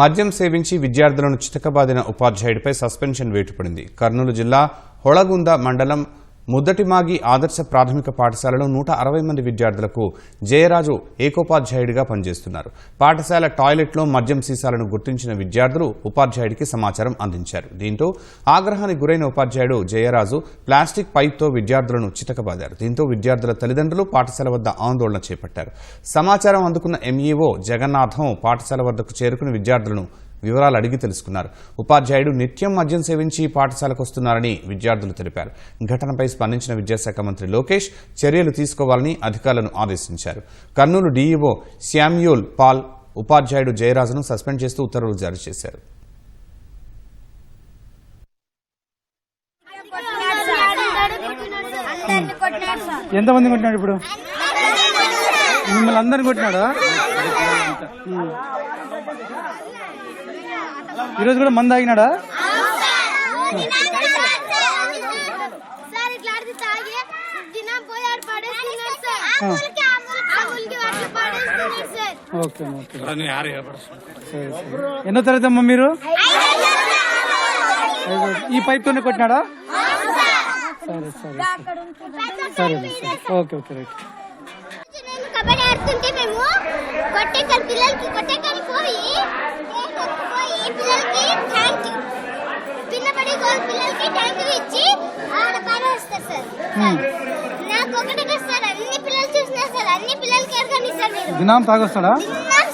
మద్యం సేవించి విద్యార్థులను చితకబాదిన ఉపాధ్యాయుడిపై సస్పెన్షన్ వేటుపడింది. కర్నూలు జిల్లా హొళగుంద మండలం ముద్దటిమాగి ఆదర్శ ప్రాథమిక పాఠశాలలో నూట అరవై మంది విద్యార్థులకు జయరాజు ఏకోపాధ్యాయుడిగా పనిచేస్తున్నారు. పాఠశాల టాయిలెట్లో మద్యం సీసాలను గుర్తించిన విద్యార్థులు ఉపాధ్యాయుడికి సమాచారం అందించారు. దీంతో ఆగ్రహానికి గురైన ఉపాధ్యాయుడు జయరాజు ప్లాస్టిక్ పైప్తో విద్యార్థులను చితకబాదారు. దీంతో విద్యార్థుల తల్లిదండ్రులు పాఠశాల వద్ద ఆందోళన చేపట్టారు. సమాచారం అందుకున్న ఎంఈఓ జగన్నాథం పాఠశాల వద్దకు చేరుకుని విద్యార్థులను వివరాలు అడిగి తెలుసుకున్నారు. ఉపాధ్యాయుడు నిత్యం మద్యం సేవించి పాఠశాలకు వస్తున్నారని విద్యార్థులు తెలిపారు. ఘటనపై స్పందించిన విద్యాశాఖ మంత్రి లోకేష్ చర్యలు తీసుకోవాలని అధికారులను ఆదేశించారు. కర్నూలు డీఈఓ శామ్యూల్ పాల్ ఉపాధ్యాయుడు జయరాజును సస్పెండ్ చేస్తూ ఉత్తర్వులు జారీ చేశారు. ఎంతమంది కొట్టినాడు ఇప్పుడు? మిమ్మల్ని అందరిని కొట్టినాడా. ఈరోజు కూడా మంది ఆగినాడా ఓకే ఓకే. ఎన్నో తరగతి అమ్మా మీరు? ఈ పైప్ తోనే కొట్టినాడా? సరే సరే సరే. Okay okay right. కబడ్డీ ఆడుతుంటే మేము కొట్టేకల్ పిల్లలకి కొట్టే పోయి పిల్లలకి ట్యాంక్ ఇచ్చి ఆడ పారేస్తారు సార్. నాకు ఒకటే కదా సార్ అన్ని పిల్లలు చూసినా సార్ అన్ని పిల్లలకి ఎరగని సార్ మీరు. దినాం తాగొస్తాడా?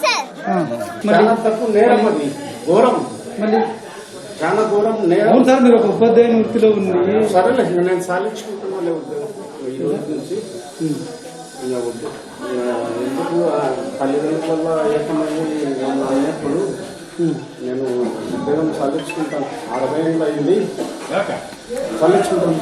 సార్. చాలా తప్పు నేరం అది. ఘోరం. మళ్ళీ? చాలా ఘోరం నేరం. అవును సార్ మీరు ఒక ఉపాధ్యాయుని వృత్తిలో ఉంది సరేలే నేను సాధించుకుంటున్నా ఈ రోజు నుంచి. ఇక వద్దు. ఎందుకు? తల్లిదండ్రుల నేను ఉద్యోగం సాధించుకుంటాను అరవై ఏళ్ళు అయింది. సాధించుకుంటాను